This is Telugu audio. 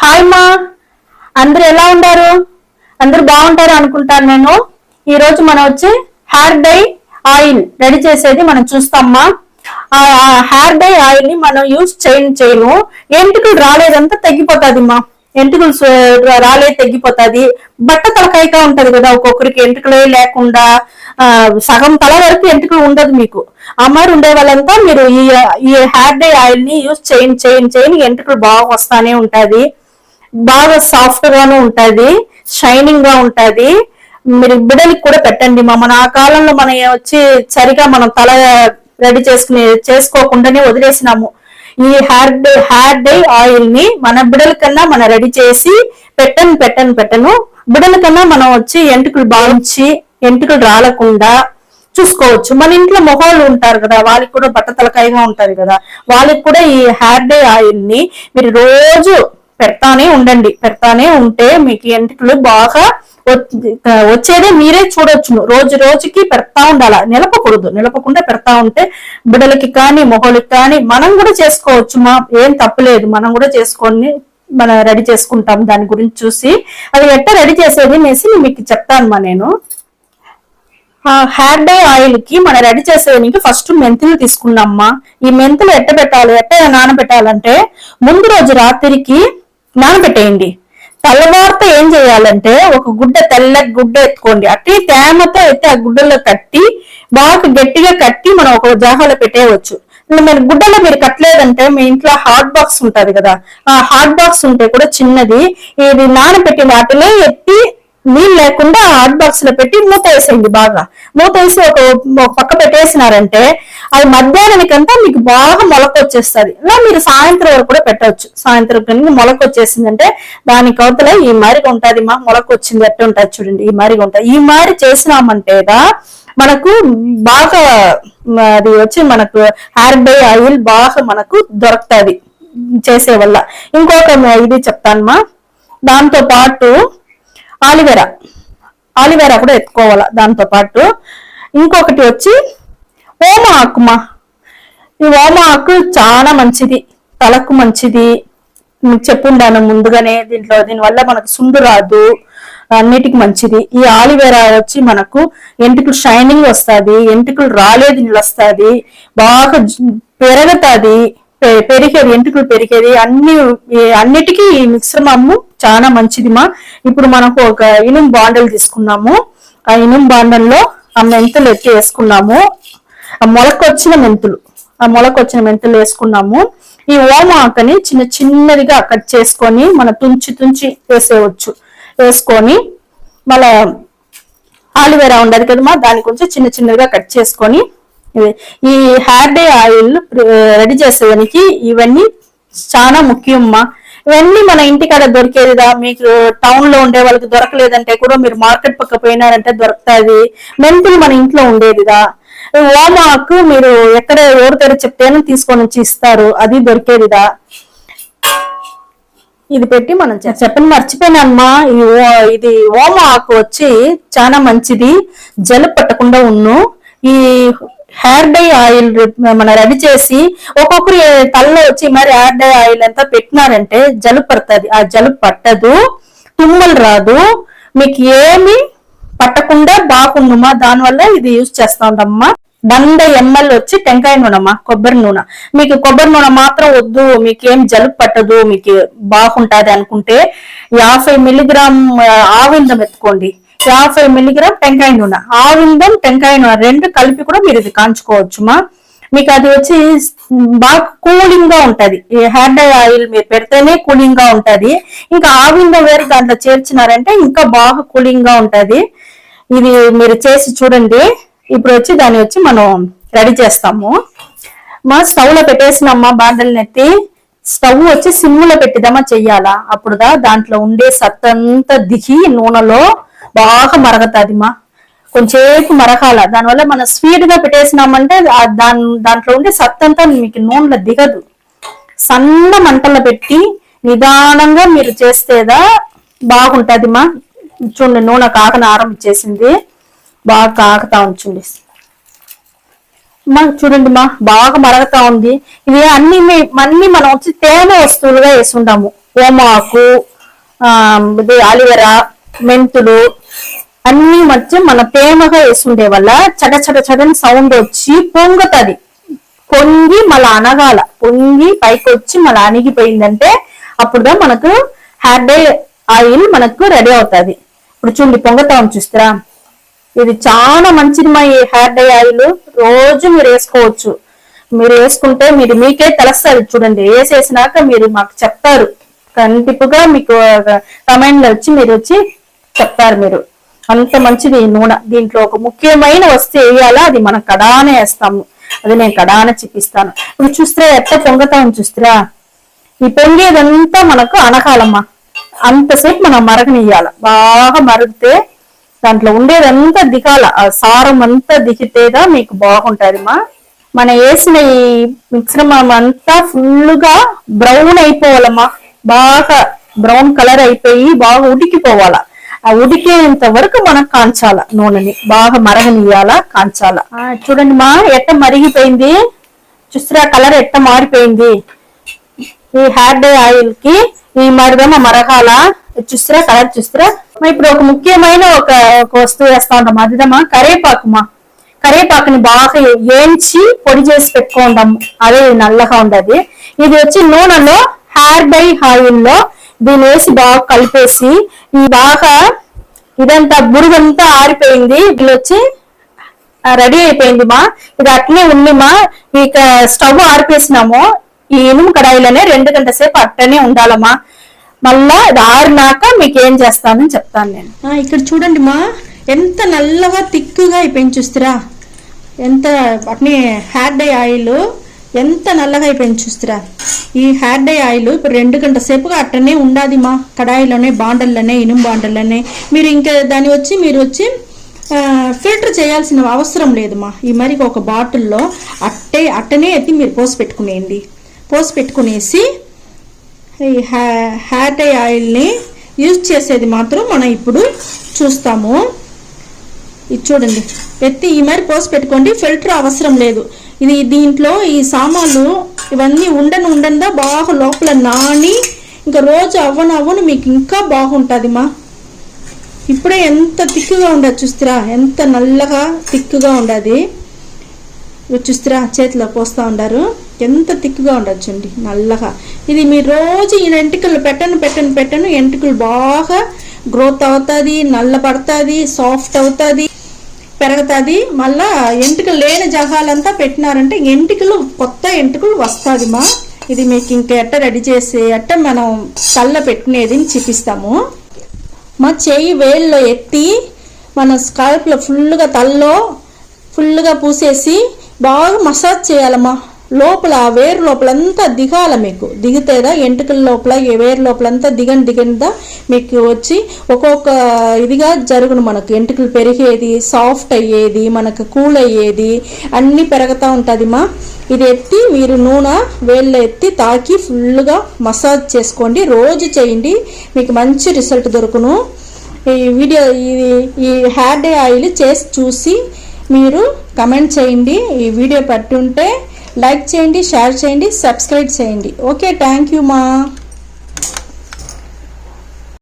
హాయ్ మా అందరు ఎలా ఉన్నారు? అందరు బాగుంటారు అనుకుంటాను నేను. ఈ రోజు మనం వచ్చి హెయిర్ డై ఆయిల్ రెడీ చేసేది మనం చూస్తామ్మా ఆ హెయిర్ డై ఆయిల్ని మనం యూజ్ చేయను చేయను ఎంటుకలు రాలేదంతా తగ్గిపోతుంది మా ఎంటుకలు రాలేదు తగ్గిపోతుంది బట్ట తలకాయగా ఉంటది కదా ఒక్కొక్కరికి ఎంటుకలే లేకుండా సగం తల వరకు ఎంటుకలు ఉండదు మీకు. అమ్మారు ఉండే వాళ్ళంతా మీరు ఈ ఈ హెయిర్ డై ఆయిల్ని యూజ్ చేయండి చేయండి చేయని ఎంటుకలు బాగా వస్తానే ఉంటది. బాగా సాఫ్ట్ గాను ఉంటది షైనింగ్గా ఉంటది. మీరు బిడ్డలకి కూడా పెట్టండి మా మన ఆ కాలంలో మనం వచ్చి సరిగా మనం తల రెడీ చేసుకుని చేసుకోకుండానే వదిలేసినాము. ఈ హెయిర్ హెయిర్ డై ఆయిల్ని మన బిడ్డల కన్నా మనం రెడీ చేసి పెట్టను పెట్టను పెట్టను. బిడ్డల కన్నా మనం వచ్చి ఎంటుకలు బాగుంచి ఎంటుకలు రాలకుండా చూసుకోవచ్చు. మన ఇంట్లో మొహాలు ఉంటారు కదా వాళ్ళకి కూడా బట్ట తలకాయగా ఉంటారు కదా. వాళ్ళకి కూడా ఈ హెయిర్ డే ఆయిల్ని మీరు రోజు పెడతానే ఉండండి పెడతానే ఉంటే మీకు ఎంటికలు బాగా వచ్చేదే మీరే చూడొచ్చును. రోజు రోజుకి పెడతా ఉండాల? నిలపకూడదు. నిలపకుండా పెడతా ఉంటే బిడ్డలకి కానీ మొహలకి కానీ మనం కూడా చేసుకోవచ్చు. మా ఏం తప్పులేదు మనం కూడా చేసుకొని మనం రెడీ చేసుకుంటాం. దాని గురించి చూసి అది ఎట్ట రెడీ చేసేది అనేసి మీకు చెప్తానమ్మా నేను. హెయిర్ డై ఆయిల్కి మనం రెడీ చేసేదానికి ఫస్ట్ మెంతులు తీసుకున్నామ్మా ఈ మెంతులు ఎట్ట పెట్టాలి? ఎట్ట నానబెట్టాలంటే ముందు రోజు రాత్రికి నానబెట్టేయండి తెల్లవారితో ఏం చేయాలంటే ఒక గుడ్డ తెల్ల గుడ్డ ఎత్తుకోండి. అట్టి తేమతో ఎత్తి ఆ గుడ్డలో కట్టి బాగా గట్టిగా కట్టి మనం ఒక జాగాలో పెట్టేయవచ్చు. ఇంకా మీరు గుడ్డలో మీరు కట్టలేదంటే మీ ఇంట్లో హాట్ బాక్స్ ఉంటది కదా. ఆ హాట్ బాక్స్ ఉంటే కూడా చిన్నది. ఇది నానబెట్టి వాటిలో ఎత్తి నీళ్ళు లేకుండా హాట్ బాక్స్లో పెట్టి మూత వేసేయండి బాగా. మూత వేసి ఒక పక్క పెట్టేసినారంటే అది మధ్యాహ్నానికంతా మీకు బాగా మొలక వచ్చేస్తుంది. ఇలా మీరు సాయంత్రం వరకు కూడా పెట్టవచ్చు. సాయంత్రం కనుక మొలక వచ్చేసిందంటే దాని కవతల ఈ మారిగా ఉంటుంది మా మొలక వచ్చింది ఎట్టు ఉంటుంది చూడండి ఈ మారిగా ఉంటుంది. ఈ మారి చేసినామంటేదా మనకు బాగా అది వచ్చి మనకు హెయిర్ డై ఆయిల్ బాగా మనకు దొరుకుతుంది చేసే వల్ల. ఇంకొక ఇది చెప్తానమ్మా దాంతో పాటు ఆలివేరా. ఆలివేరా కూడా ఎత్తుకోవాలా దాంతో పాటు. ఇంకొకటి వచ్చి ఓమ ఆకుమా. ఈ ఓమ ఆకు చాలా మంచిది. తలకు మంచిది. చెప్పుండాను ముందుగానే దీంట్లో. దీనివల్ల మనకు సుండు రాదు. అన్నిటికి మంచిది. ఈ ఆలివేరా వచ్చి మనకు ఎంటుకలు షైనింగ్ వస్తుంది. ఎంటుకలు రాలేదు వస్తుంది బాగా పెరుగుతుంది పెరగతాది. పె- పెరిగేది ఎంటుకలు పెరిగేది అన్ని అన్నిటికీ ఈ మిశ్రమము చాలా మంచిది మా ఇప్పుడు మనకు ఒక ఇనుం బాండల్ తీసుకున్నాము. ఆ ఇనుం బాండల్లో ఆ మెంతులు ఎత్తి వేసుకున్నాము. ఆ మొలకొచ్చిన మెంతులు ఆ మొలకొచ్చిన మెంతులు వేసుకున్నాము. ఈ ఓమ ఆకని చిన్న చిన్నదిగా కట్ చేసుకొని మన తుంచి తుంచి వేసేయవచ్చు వేసుకొని మళ్ళా ఆలివేరా ఉండదు కదమ్మా దాని కొంచెం చిన్న చిన్నగా కట్ చేసుకొని ఈ హెయిర్ డే ఆయిల్ రెడీ చేసేదానికి ఇవన్నీ చాలా ముఖ్యమ్మా ఇవన్నీ మన ఇంటికాడ దొరికేదిదా మీకు టౌన్లో ఉండే వాళ్ళకి దొరకలేదంటే కూడా మీరు మార్కెట్ పక్క పోయినారంటే దొరుకుతుంది. మెంతులు మన ఇంట్లో ఉండేదిదా ఓమాకు మీరు ఎక్కడ ఎవరి దగ్గర చెప్తేనే తీసుకొని వచ్చి ఇస్తారు. అది దొరికేదిదా ఇది పెట్టి మనం చెప్పని మర్చిపోయినమ్మా ఈ ఇది ఓమ ఆకు వచ్చి చాలా మంచిది. జలు పట్టకుండా ఉన్ను ఈ హెయిర్ డై ఆయిల్ మన రెడీ చేసి ఒక్కొక్కరు తలలో వచ్చి మరి హెయిర్ డై ఆయిల్ అంతా పెట్టినారంటే జలుబు పడుతుంది. ఆ జలుబు పట్టదు తుమ్మలు రాదు మీకు ఏమి పట్టకుండా బాగుండుమా? దానివల్ల ఇది యూజ్ చేస్తా ఉంటామమ్మా వంద ఎంఎల్ వచ్చి టెంకాయ నూనెమ్మా కొబ్బరి నూనె. మీకు కొబ్బరి నూనె మాత్రం వద్దు మీకు ఏం జలుబు పట్టదు మీకు బాగుంటది అనుకుంటే యాభై మిల్లీగ్రామ్ ఆవిందం ఎత్తుకోండి. యాభై మిల్లీగ్రామ్ టెంకాయ నూనె. ఆవిందం టెంకాయ నూనె. రెండు కలిపి కూడా మీరు ఇది కాంచుకోవచ్చుమా? మీకు అది వచ్చి బాగా కూలింగ్గా ఉంటది. ఈ హెయిర్ డై ఆయిల్ మీరు పెడితేనే కూలింగ్గా ఉంటది. ఇంకా ఆవిందం వేరు దాంట్లో చేర్చినారంటే ఇంకా బాగా కూలింగ్గా ఉంటది. ఇది మీరు చేసి చూడండి. ఇప్పుడు వచ్చి దాన్ని వచ్చి మనం రెడీ చేస్తాము. మా స్టవ్లో పెట్టేసినమ్మా బాండలు నెత్తి? స్టవ్ వచ్చి సిమ్ములో పెట్టిదమ్మా చెయ్యాలా? అప్పుడుదా దాంట్లో ఉండే సత్తంతా దిగి నూనెలో బాగా మరగతాది మా. కొంచెంసేపు మరగాల. దానివల్ల మనం స్వీట్గా పెట్టేసినామంటే దాని దాంట్లో ఉండే సత్తంతా మీకు నూనెలో దిగదు. సన్న మంటలో పెట్టి నిదానంగా మీరు చేస్తేదా బాగుంటది మా. చూడండి నూనె కాకన ఆరంభించేసింది. బాగా కాకుతా ఉంచండి మా చూడండి మా బాగా మరగతా ఉంది. ఇది అన్ని మీ- అన్ని మనం వచ్చి తేమ వస్తువులుగా వేసుకుంటాము. ఓమాకు ఆ, ఇది అలివెరా మెంతులు అన్ని మధ్య మన తేమగా వేసుండే వల్ల చట చట చటని సౌండ్ వచ్చి పొంగుతుంది. పొంగి మళ్ళీ అనగాల పొంగి పైకి వచ్చి మళ్ళీ అణిగిపోయిందంటే అప్పుడుదా మనకు హెయిర్ ఆయిల్ మనకు రెడీ అవుతుంది. ఇప్పుడు చూడండి పొంగతా చూస్తారా? ఇది చాలా మంచిది మా ఈ హెయిర్ డై ఆయిల్. రోజు మీరు వేసుకోవచ్చు. మీరు వేసుకుంటే మీరు మీకే తెలుస్తుంది చూడండి. వేసేసినాక మీరు మాకు చెప్తారు. కంటిపుగా మీకు కమెంట్లు వచ్చి మీరు వచ్చి చెప్తారు మీరు. అంత మంచిది ఈ నూనె. దీంట్లో ఒక ముఖ్యమైన వస్తువు వేయాలా అది మనం కడానే వేస్తాము. అది నేను కడానే చూపిస్తాను. ఇప్పుడు చూస్తే ఎట్ట పొంగతాం చూస్తురా? ఈ పొంగేదంతా మనకు అనకాలమ్మా. అంతసేపు మనం మరగనియాల బాగా మరిగితే దాంట్లో ఉండేదంతా దిగాల. ఆ సారం అంతా దిగితేదా మీకు బాగుంటది మా మన వేసిన ఈ మిశ్రమం అంతా ఫుల్గా బ్రౌన్ అయిపోవాలమ్మా. బాగా బ్రౌన్ కలర్ అయిపోయి బాగా ఉడికిపోవాలా. ఆ ఉడికేంత వరకు మనం కాంచాల నూనెని బాగా మరగనియాల కాంచాల. చూడండి మా ఎట్ట మరిగిపోయింది? చూస్తారా కలర్ ఎట్ట మారిపోయింది? ఈ హెయిర్ డే ఆయిల్కి ఈ మరిదమ మరగాల? చూస్తారా కలర్ చూసారా ఇప్పుడు ఒక ముఖ్యమైన ఒక ఒక వస్తువు వేస్తా ఉంటాం అదిదమ్మా కరేపాకుమా కరేపాకుని బాగా ఏంచి పొడి చేసి పెట్టుకుంటాం అదే నల్లగా ఉండదు ఇది వచ్చి నూనెలో హెయిర్ డై ఆయిల్ దీని దీన్ని వేసి బాగా కలిపేసి ఈ బాగా ఇదంతా బురుగంతా ఆరిపోయింది. వీళ్ళు వచ్చి రెడీ అయిపోయింది మా. ఇది అట్లే ఉంది మా. ఇక స్టవ్ ఆరిపేసినాము. ఈ ఇనుము కడాయిలోనే రెండు గంటల సేపు అట్టనే ఉండాలమ్మా మళ్ళా ఇది ఆరినాక మీకు ఏం చేస్తానని చెప్తాను నేను. ఇక్కడ చూడండి మా. ఎంత నల్లగా తిక్కుగా అయిపోయింది చూస్తారా. ఎంత అట్నే హ్యాడ్ డై ఆయిల్. ఎంత నల్లగా అయిపోయింది చూస్తారా. ఈ హెయిర్ డై ఆయిల్ ఇప్పుడు రెండు గంటల సేపుగా అట్టనే ఉండాది మా కడాయిలోనే బాండల్లోనే ఇనుము బాండల్లోనే. మీరు ఇంకా దాన్ని వచ్చి మీరు వచ్చి ఫిల్టర్ చేయాల్సిన అవసరం లేదు మా ఈ మరి ఒక బాటిల్లో అట్టే అట్టనే ఎత్తి మీరు పోసి పెట్టుకునేయండి. పోసి పెట్టుకునేసి ఈ హెయిర్ డై ఆయిల్ని యూజ్ చేసేది మాత్రం మనం ఇప్పుడు చూస్తాము. ఇది చూడండి. ఎత్తి ఈ మరి పోసి పెట్టుకోండి. ఫిల్టర్ అవసరం లేదు. ఇది దీంట్లో ఈ సామాన్లు ఇవన్నీ ఉండను ఉండందా బాగా లోపల నాని ఇంకా రోజు అవ్వను అవ్వను మీకు ఇంకా బాగుంటుందిమా? ఇప్పుడే ఎంత తిక్కుగా ఉండదు చూస్తురా ఎంత నల్లగా తిక్కుగా ఉండదు. చూస్తురా చేతిలో పోస్తూ ఉండారు ఎంత తిక్కుగా ఉండొచ్చండి నల్లగా. ఇది మీరు రోజు ఈ ఎంటికలు పెట్టను పెట్టను పెట్టను ఎంటికలు బాగా గ్రోత్ అవుతుంది నల్ల పడుతుంది సాఫ్ట్ అవుతుంది. పెరుగుతుంది. మళ్ళా ఎంటికలు లేని జగాలంతా పెట్టినారంటే ఎంటికలు కొత్త ఎంటికలు వస్తుంది మా. ఇది మీకు ఇంకా ఎట్ట రెడీ చేసి ఎట్ట మనం కళ్ళ పెట్టినది చూపిస్తాము. మా చేయి వేల్లో ఎత్తి మన స్కాల్ప్లో ఫుల్గా తల్లో ఫుల్గా పూసేసి బాగా మసాజ్ చేయాలమ్మా. లోపల ఆ వేరు లోపలంతా దిగాల మీకు. దిగితేదా ఎంటుకల లోపల ఈ వేరు లోపలంతా దిగని దిగనిదా మీకు వచ్చి ఒక్కొక్క ఇదిగా జరుగును మనకు. ఎంటుకలు పెరిగేది సాఫ్ట్ అయ్యేది మనకు కూల్ అయ్యేది అన్నీ పెరుగుతూ ఉంటుంది మా. ఇది ఎత్తి మీరు నూనె వేళ్ళ ఎత్తి తాకి ఫుల్గా మసాజ్ చేసుకోండి. రోజు చేయండి మీకు మంచి రిజల్ట్ దొరుకును. ఈ వీడియో ఇది ఈ హెయిర్ డే ఆయిల్ చేసి చూసి మీరు కమెంట్ చేయండి. ఈ వీడియో పట్టుంటే లైక్ చేయండి షేర్ చేయండి సబ్స్క్రైబ్ చేయండి. ఓకే థ్యాంక్ యూ మా.